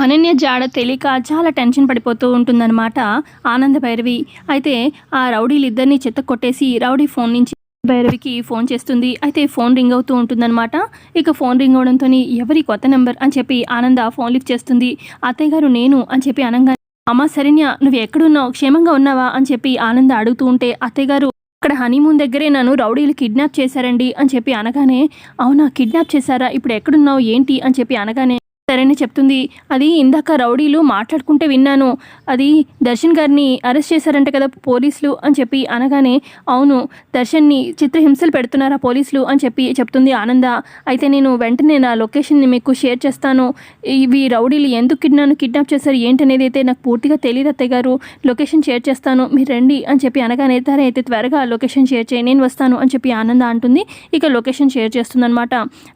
అనన్య జాడ తెలియక చాలా టెన్షన్ పడిపోతూ ఉంటుందన్నమాట ఆనంద భైరవి. అయితే ఆ రౌడీలు ఇద్దరిని చెత్త కొట్టేసి రౌడీ ఫోన్ నుంచి భైరవికి ఫోన్ చేస్తుంది. అయితే ఫోన్ రింగ్ అవుతూ ఉంటుందన్నమాట. ఇక ఫోన్ రింగ్ అవడంతో ఎవరి కొత్త నెంబర్ అని చెప్పి ఆనంద ఫోన్ లిఫ్ట్ చేస్తుంది. అత్తయ్య గారు నేను అని చెప్పి అనగా అమ్మ సరేన్య నువ్వు ఎక్కడున్నావు? క్షేమంగా ఉన్నావా? అని చెప్పి ఆనంద అడుగుతూ ఉంటే అత్తయ్య గారు అక్కడ హనీమూన్ దగ్గరే నన్ను రౌడీలు కిడ్నాప్ చేశారండి అని చెప్పి అనగానే అవునా? కిడ్నాప్ చేశారా? ఇప్పుడు ఎక్కడున్నావు? ఏంటి? అని చెప్పి అనగానే సరేనే చెప్తుంది. అది ఇందాక రౌడీలు మాట్లాడుకుంటే విన్నాను. అది దర్శన్ గారిని అరెస్ట్ చేశారంట కదా పోలీసులు అని చెప్పి అనగానే అవును దర్శన్ని చిత్రహింసలు పెడుతున్నారా పోలీసులు అని చెప్పి చెప్తుంది ఆనంద. అయితే నేను వెంటనే నా లొకేషన్ని మీకు షేర్ చేస్తాను. ఇవి రౌడీలు ఎందుకు కిడ్నాను కిడ్నాప్ చేశారు ఏంటనేది అయితే నాకు పూర్తిగా తెలియదు అత్తయ్య గారు. లొకేషన్ షేర్ చేస్తాను మీరు రండి అని చెప్పి అనగానే సరే అయితే త్వరగా లొకేషన్ షేర్ చేయి నేను వస్తాను అని చెప్పి ఆనంద అంటుంది. ఇక లొకేషన్ షేర్ చేస్తుందన్నమాట.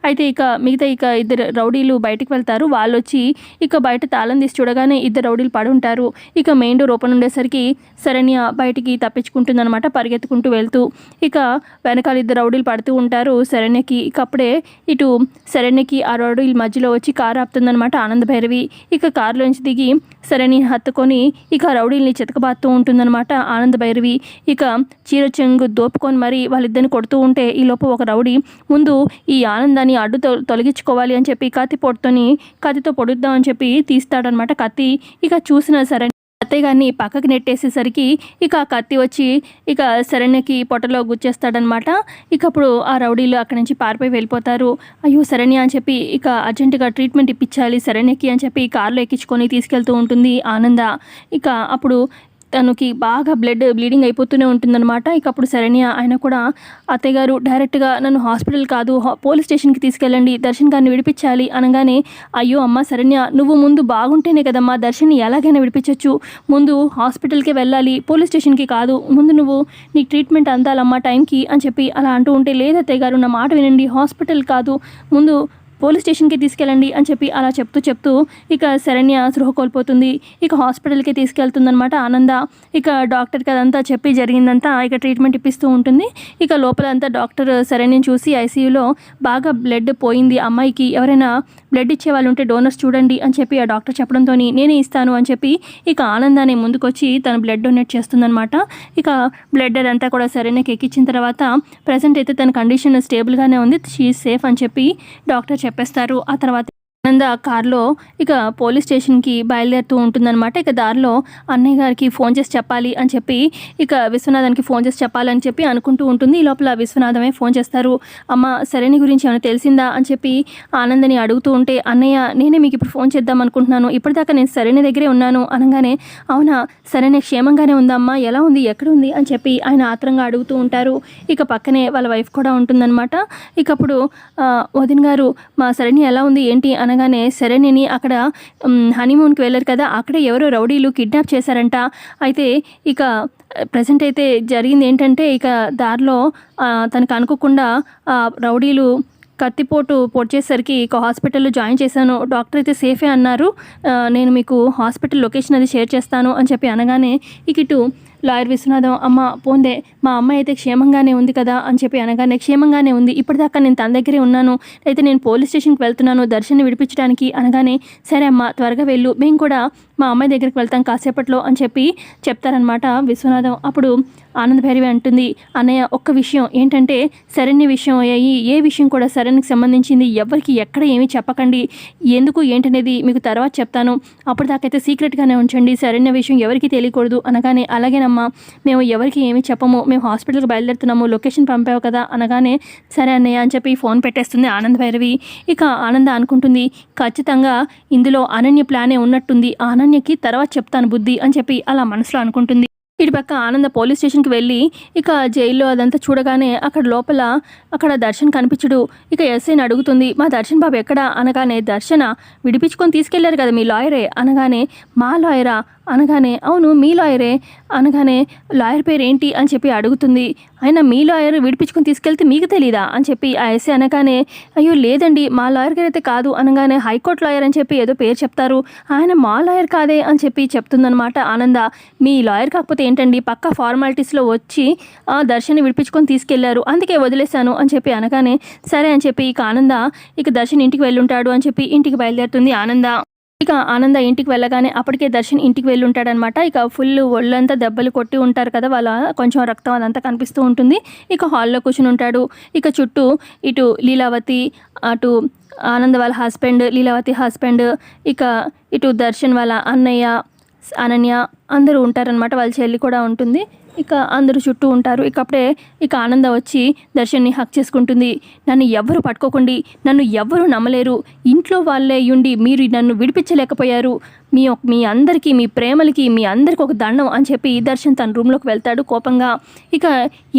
అయితే ఇక మిగతా ఇక ఇద్దరు రౌడీలు బయటకు వెళ్తారు. వాళ్ళు వచ్చి ఇక బయట తాళం తీసి చూడగానే ఇద్దరు రౌడీలు పడి ఉంటారు. ఇక మెయిన్ డోర్ ఓపెన్ ఉండేసరికి శరణ్య బయటికి తప్పించుకుంటుందనమాట పరిగెత్తుకుంటూ వెళ్తూ. ఇక వెనకాల ఇద్దరు రౌడీలు పడుతూ ఉంటారు. శరణ్యకి ఇక అప్పుడే ఇటు శరణ్యకి ఆ రౌడీల మధ్యలో వచ్చి కారు ఆపుతుందనమాట ఆనంద భైరవి. ఇక కారులోంచి దిగి శరణ్య హత్తుకొని ఇక రౌడీల్ని చితకబాత్తూ ఉంటుందన్నమాట ఆనంద భైరవి. ఇక చీర చెంగు దోపుకొని మరి వాళ్ళిద్దరిని కొడుతూ ఉంటే ఈ లోపు ఒక రౌడీ ముందు ఈ ఆనందాన్ని అడ్డు తొలగించుకోవాలి అని చెప్పి కాతి పొట్టుతోని కత్తితో పొడుద్దామని చెప్పి తీస్తాడనమాట కత్తి. ఇక చూసిన సరే అత్తయ్య గారిని పక్కకి నెట్టేసేసరికి ఇక కత్తి వచ్చి ఇక శరణ్యకి పొట్టలో గుచ్చేస్తాడనమాట. ఇక అప్పుడు ఆ రౌడీలు అక్కడి నుంచి పారిపోయి వెళ్ళిపోతారు. అయ్యో శరణ్య అని చెప్పి ఇక అర్జెంటుగా ట్రీట్మెంట్ ఇప్పించాలి శరణ్యకి అని చెప్పి కారులో ఎక్కించుకొని తీసుకెళ్తూ ఉంటుంది ఆనంద. ఇక అప్పుడు తనకి బాగా బ్లడ్ బ్లీడింగ్ అయిపోతూనే ఉంటుందన్నమాట. ఇక అప్పుడు శరణ్య ఆయన కూడా అత్తయ్య గారు డైరెక్ట్గా నన్ను హాస్పిటల్ కాదు పోలీస్ స్టేషన్కి తీసుకెళ్ళండి దర్శన్ గారిని విడిపించాలి అనగానే అయ్యో అమ్మ శరణ్య నువ్వు ముందు బాగుంటేనే కదమ్మా దర్శన్ని ఎలాగైనా విడిపించవచ్చు ముందు హాస్పిటల్కి వెళ్ళాలి పోలీస్ స్టేషన్కి కాదు ముందు నువ్వు నీకు ట్రీట్మెంట్ అందాలమ్మా టైంకి అని చెప్పి అలా అంటూ ఉంటే లేదు అత్తయ్య గారు నా మాట వినండి హాస్పిటల్ కాదు ముందు పోలీస్ స్టేషన్కి తీసుకెళ్ళండి అని చెప్పి అలా చెప్తూ చెప్తూ ఇక శరణ్య సృహ కోల్పోతుంది. ఇక హాస్పిటల్కి తీసుకెళ్తుందనమాట ఆనంద. ఇక డాక్టర్కి అదంతా చెప్పి జరిగిందంతా ఇక ట్రీట్మెంట్ ఇప్పిస్తూ ఉంటుంది. ఇక లోపల అంతా డాక్టర్ శరణ్యని చూసి ఐసీయూలో బాగా బ్లడ్ పోయింది అమ్మాయికి. ఎవరైనా బ్లడ్ ఇచ్చే వాళ్ళు ఉంటే డోనర్స్ చూడండి అని చెప్పి ఆ డాక్టర్ చెప్పడంతో నేనే ఇస్తాను అని చెప్పి ఇక ఆనందాన్ని ముందుకొచ్చి తన బ్లడ్ డొనేట్ చేస్తుందనమాట ఇక బ్లడ్ అదంతా కూడా సరైనకి ఎక్కించిన తర్వాత ప్రజెంట్ అయితే తన కండిషన్ స్టేబుల్గానే ఉంది షీ సేఫ్ అని చెప్పి డాక్టర్ చెప్పేస్తారు. ఆ తర్వాత ఆనంద కార్లో ఇక పోలీస్ స్టేషన్కి బయలుదేరుతూ ఉంటుందన్నమాట. ఇక దారిలో అన్నయ్య గారికి ఫోన్ చేసి చెప్పాలి అని చెప్పి ఇక విశ్వనాథానికి ఫోన్ చేసి చెప్పాలని చెప్పి అనుకుంటూ ఉంటుంది. ఈ లోపల విశ్వనాథమే ఫోన్ చేస్తారు. అమ్మ సరేని గురించి ఏమైనా తెలిసిందా? అని చెప్పి ఆనందని అడుగుతూ ఉంటే అన్నయ్య నేనే మీకు ఇప్పుడు ఫోన్ చేద్దాం అనుకుంటున్నాను. ఇప్పటిదాకా నేను సరైన దగ్గరే ఉన్నాను. అనగానే అవునా? సరైన క్షేమంగానే ఉందమ్మా. ఎలా ఉంది? ఎక్కడ ఉంది? అని చెప్పి ఆయన ఆత్రంగా అడుగుతూ ఉంటారు. ఇక పక్కనే వాళ్ళ వైఫ్ కూడా ఉంటుందన్నమాట. ఇక అప్పుడు వదిన్ వదిన గారు మా సరణి ఎలా ఉంది? ఏంటి? అనగానే శరణిని అక్కడ హనీమూన్కి వెళ్ళారు కదా అక్కడ ఎవరో రౌడీలు కిడ్నాప్ చేశారంట. అయితే ఇక ప్రజెంట్ అయితే జరిగింది ఏంటంటే ఇక దారిలో తనకు అనుకోకుండా ఆ, రౌడీలు కత్తిపోటు పొడిచేసరికి ఇక హాస్పిటల్లో జాయిన్ చేశాను. డాక్టర్ అయితే సేఫే అన్నారు. నేను మీకు హాస్పిటల్ లొకేషన్ అది షేర్ చేస్తాను అని చెప్పి అనగానే ఇక ఇటు లాయర్ విశ్వనాథం అమ్మ పోందే మా అమ్మాయి అయితే క్షేమంగానే ఉంది కదా అని చెప్పి అనగానే క్షేమంగానే ఉంది. ఇప్పటిదాకా నేను తన దగ్గరే ఉన్నాను. అయితే నేను పోలీస్ స్టేషన్కి వెళ్తున్నాను దర్శన్ని విడిపించడానికి అనగానే సరే అమ్మ త్వరగా వెళ్ళు. మేము కూడా మా అమ్మాయి దగ్గరికి వెళ్తాం కాసేపట్లో అని చెప్పి చెప్తారనమాట విశ్వనాథం. అప్పుడు ఆనందభైరవి అంటుంది అన్నయ్య ఒక్క విషయం. ఏంటంటే శరణ్య విషయం అయ్యి ఏ విషయం కూడా సరైనకి సంబంధించింది ఎవరికి ఎక్కడ ఏమీ చెప్పకండి. ఎందుకు ఏంటనేది మీకు తర్వాత చెప్తాను. అప్పటిదాకైతే సీక్రెట్గానే ఉంచండి. శరణ్య విషయం ఎవరికి తెలియకూడదు అనగానే అలాగేనమ్మా మేము ఎవరికి ఏమీ చెప్పము. మేము హాస్పిటల్కి బయలుదేరుతున్నాము. లొకేషన్ పంపావు కదా అనగానే సరే అన్నయ్య అని చెప్పి ఫోన్ పెట్టేస్తుంది ఆనంద్ భైరవి. ఇక ఆనంద అనుకుంటుంది ఖచ్చితంగా ఇందులో అనన్య ప్లానే ఉన్నట్టుంది. ఆ అనన్యకి తర్వాత చెప్తాను బుద్ధి అని చెప్పి అలా మనసులో అనుకుంటుంది. ఇటు పక్క ఆనంద పోలీస్ స్టేషన్కి వెళ్ళి ఇక జైల్లో అదంతా చూడగానే అక్కడ లోపల అక్కడ దర్శన్ కనిపించడు. ఇక ఎస్ఐని అడుగుతుంది మా దర్శన్ బాబు ఎక్కడ? అనగానే దర్శన? విడిపించుకొని తీసుకెళ్ళారు కదా మీ లాయరే. అనగానే మా లాయరా? అనగానే అవును మీ లాయరే. అనగానే లాయర్ పేరు ఏంటి అని చెప్పి అడుగుతుంది. ఆయన మీ లాయర్ విడిపించుకొని తీసుకెళ్తే మీకు తెలీదా? అని చెప్పి ఆ ఎస్ఐ అనగానే అయ్యో లేదండి మా లాయర్ గారు అయితే కాదు. అనగానే హైకోర్టు లాయర్ అని చెప్పి ఏదో పేరు చెప్తారు. ఆయన మా లాయర్ కాదే అని చెప్పి చెప్తుందనమాట ఆనంద. మీ లాయర్ కాకపోతే ఏంటండి పక్క ఫార్మాలిటీస్లో వచ్చి ఆ దర్శన్ని విడిపించుకొని తీసుకెళ్ళారు అందుకే వదిలేశాను అని చెప్పి అనగానే సరే అని చెప్పి ఇక ఆనంద ఇక దర్శన్ ఇంటికి వెళ్ళుంటాడు అని చెప్పి ఇంటికి బయలుదేరుతుంది ఆనంద. ఇక ఆనంద ఇంటికి వెళ్ళగానే అప్పటికే దర్శన్ ఇంటికి వెళ్ళి ఉంటాడనమాట ఇక ఫుల్ ఒళ్ళంతా దెబ్బలు కొట్టి ఉంటారు కదా వాళ్ళ కొంచెం రక్తం అదంతా కనిపిస్తూ ఉంటుంది. ఇక హాల్లో కూర్చుని ఉంటాడు. ఇక చుట్టూ ఇటు లీలావతి అటు ఆనంద్ వాళ్ళ హస్బెండ్ లీలావతి హస్బెండ్ ఇక ఇటు దర్శన్ వాళ్ళ అన్నయ్య అనన్య అందరూ ఉంటారనమాట. వాళ్ళ చెల్లి కూడా ఉంటుంది. ఇక అందరూ చుట్టూ ఉంటారు. ఇక అప్పుడే ఇక ఆనంద వచ్చి దర్శన్ని హక్ చేసుకుంటుంది. నన్ను ఎవ్వరు పట్టుకోకండి. నన్ను ఎవరు నమ్మలేరు. ఇంట్లో వాళ్ళే ఉండి మీరు నన్ను విడిపించలేకపోయారు. మీ మీ అందరికీ మీ ప్రేమలకి మీ అందరికి ఒక దండం అని చెప్పి దర్శన్ తన రూమ్లోకి వెళ్తాడు కోపంగా. ఇక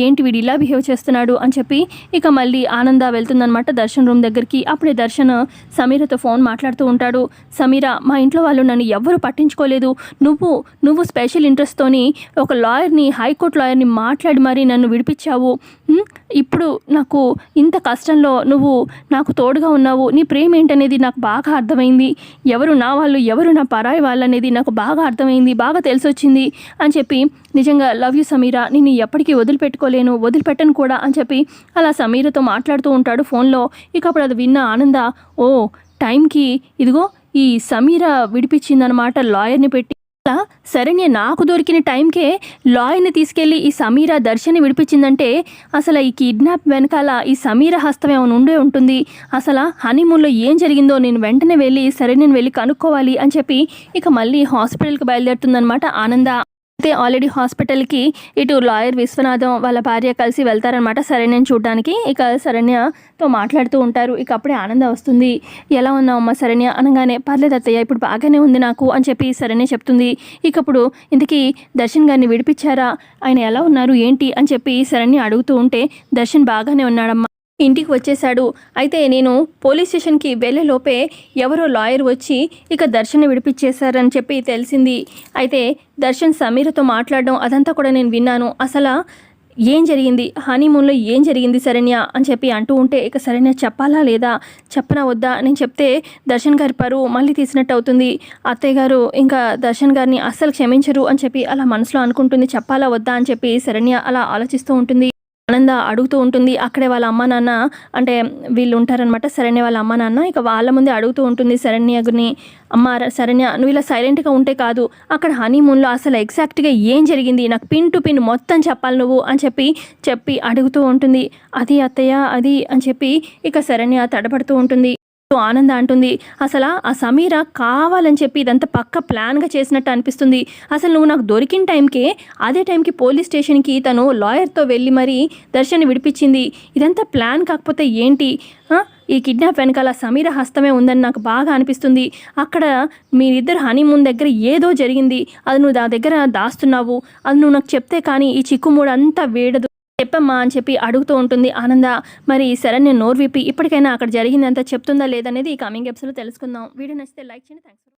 ఏంటి వీడు ఇలా బిహేవ్ చేస్తున్నాడు అని చెప్పి ఇక మళ్ళీ ఆనంద వెళ్తుందనమాట దర్శన్ రూమ్ దగ్గరికి. అప్పుడే దర్శన్ సమీరతో ఫోన్ మాట్లాడుతూ ఉంటాడు. సమీర మా ఇంట్లో వాళ్ళు నన్ను ఎవ్వరు పట్టించుకోలేదు. నువ్వు నువ్వు స్పెషల్ ఇంట్రెస్ట్తోని ఒక లాయర్ని హైకోర్టు లాయర్ని మాట్లాడి మరీ నన్ను విడిపించావు. ఇప్పుడు నాకు ఇంత కష్టంలో నువ్వు నాకు తోడుగా ఉన్నావు నీ ప్రేమ ఏంటనేది నాకు బాగా అర్థమైంది. ఎవరు నా వాళ్ళు ఎవరు నా పరాయి వాళ్ళు అనేది నాకు బాగా అర్థమైంది బాగా తెలిసొచ్చింది అని చెప్పి నిజంగా లవ్ యూ సమీరా నేను ఎప్పటికీ వదిలిపెట్టుకోలేను వదిలిపెట్టను కూడా అని చెప్పి అలా సమీరతో మాట్లాడుతూ ఉంటాడు ఫోన్లో. ఇక అప్పుడు అది విన్న ఆనంద ఓ టైంకి ఇదిగో ఈ సమీర విడిపించిందనమాట లాయర్ని పెట్టి. అలా శరణ్య నాకు దొరికిన టైంకే లాయర్ని తీసుకెళ్ళి ఈ సమీర దర్శని విడిపించిందంటే అసలు ఈ కిడ్నాప్ వెనకాల ఈ సమీర హస్తం ఏమైనా ఉండే ఉంటుంది? అసలు హనీమూన్లో ఏం జరిగిందో నేను వెంటనే వెళ్ళి శరణ్యని వెళ్ళి కనుక్కోవాలి అని చెప్పి ఇక మళ్ళీ హాస్పిటల్కి బయలుదేరుతుందనమాట ఆనంద. అయితే ఆల్రెడీ హాస్పిటల్కి ఇటు లాయర్ విశ్వనాథం వాళ్ళ భార్య కలిసి వెళ్తారనమాట శరణ్యం చూడడానికి. ఇక శరణ్యతో మాట్లాడుతూ ఉంటారు. ఇక అప్పుడే ఆనంద వస్తుంది. ఎలా ఉన్నావమ్మా శరణ్య? అనగానే పర్లేదు అత్తయ్య ఇప్పుడు బాగానే ఉంది నాకు అని చెప్పి శరణ్య చెప్తుంది. ఇక అప్పుడు ఇంతకీ దర్శన్ గారిని విడిపించారా? ఆయన ఎలా ఉన్నారు? ఏంటి? అని చెప్పి శరణ్య అడుగుతూ ఉంటే దర్శన్ బాగానే ఉన్నాడమ్మా. ఇంటికి వచ్చేశాడు. అయితే నేను పోలీస్ స్టేషన్కి వెళ్ళేలోపే ఎవరో లాయర్ వచ్చి ఇక దర్శన్ విడిపించేశారని చెప్పి తెలిసింది. అయితే దర్శన్ సమీరతో మాట్లాడడం అదంతా కూడా నేను విన్నాను. అసలు ఏం జరిగింది? హనీమూన్లో ఏం జరిగింది శరణ్య? అని చెప్పి అంటూ ఉంటే ఇక శరణ్య చెప్పాలా లేదా? చెప్పనా వద్దా? నేను చెప్తే దర్శన్ గారి పరువు మళ్ళీ తీసినట్టు అవుతుంది. అత్తయ్య గారు ఇంకా దర్శన్ గారిని అస్సలు క్షమించరు అని చెప్పి అలా మనసులో అనుకుంటుంది. చెప్పాలా వద్దా అని చెప్పి శరణ్య అలా ఆలోచిస్తూ ఉంటుంది. ఆనంద అడుగుతూ ఉంటుంది అక్కడే వాళ్ళ అమ్మ నాన్న అంటే వీళ్ళు ఉంటారనమాట శరణ్య వాళ్ళ అమ్మ నాన్న. ఇక వాళ్ళ ముందే అడుగుతూ ఉంటుంది శరణ్యని అమ్మ శరణ్య నువ్వు ఇలా సైలెంట్గా ఉంటే కాదు అక్కడ హనీమూన్లో అసలు ఎగ్జాక్ట్గా ఏం జరిగింది నాకు పిన్ టు పిన్ మొత్తం చెప్పాలి నువ్వు అని చెప్పి చెప్పి అడుగుతూ ఉంటుంది. అది అత్తయ్య అది అని చెప్పి ఇక శరణ్య తడబడుతూ ఉంటుంది. ఆనంద అంటుంది అసలు ఆ సమీర కావాలని చెప్పి ఇదంతా పక్క ప్లాన్గా చేసినట్టు అనిపిస్తుంది. అసలు నువ్వు నాకు దొరికిన టైంకే అదే టైంకి పోలీస్ స్టేషన్కి తను లాయర్తో వెళ్ళి మరీ దర్శన్ విడిపించింది. ఇదంతా ప్లాన్ కాకపోతే ఏంటి? ఈ కిడ్నాప్ వెనకాల సమీర హస్తమే ఉందని నాకు బాగా అనిపిస్తుంది. అక్కడ మీరిద్దరు హనీమూన్ దగ్గర ఏదో జరిగింది. అది నువ్వు దా దగ్గర దాస్తున్నావు. అది నువ్వు నాకు చెప్తే కానీ ఈ చిక్కుమూడు అంతా వేడదు. చెప్పమ్మా అని చెప్పి అడుగుతూ ఉంటుంది ఆనంద. మరి శరణ్య నోరు విప్పి ఇప్పటికైనా అక్కడ జరిగిందంతా చెప్తుందా లేదనేది ఈ కమింగ్ ఎపిసోడ్లో తెలుసుకుందాం. వీడియో నచ్చితే లైక్ చేయండి. థ్యాంక్స్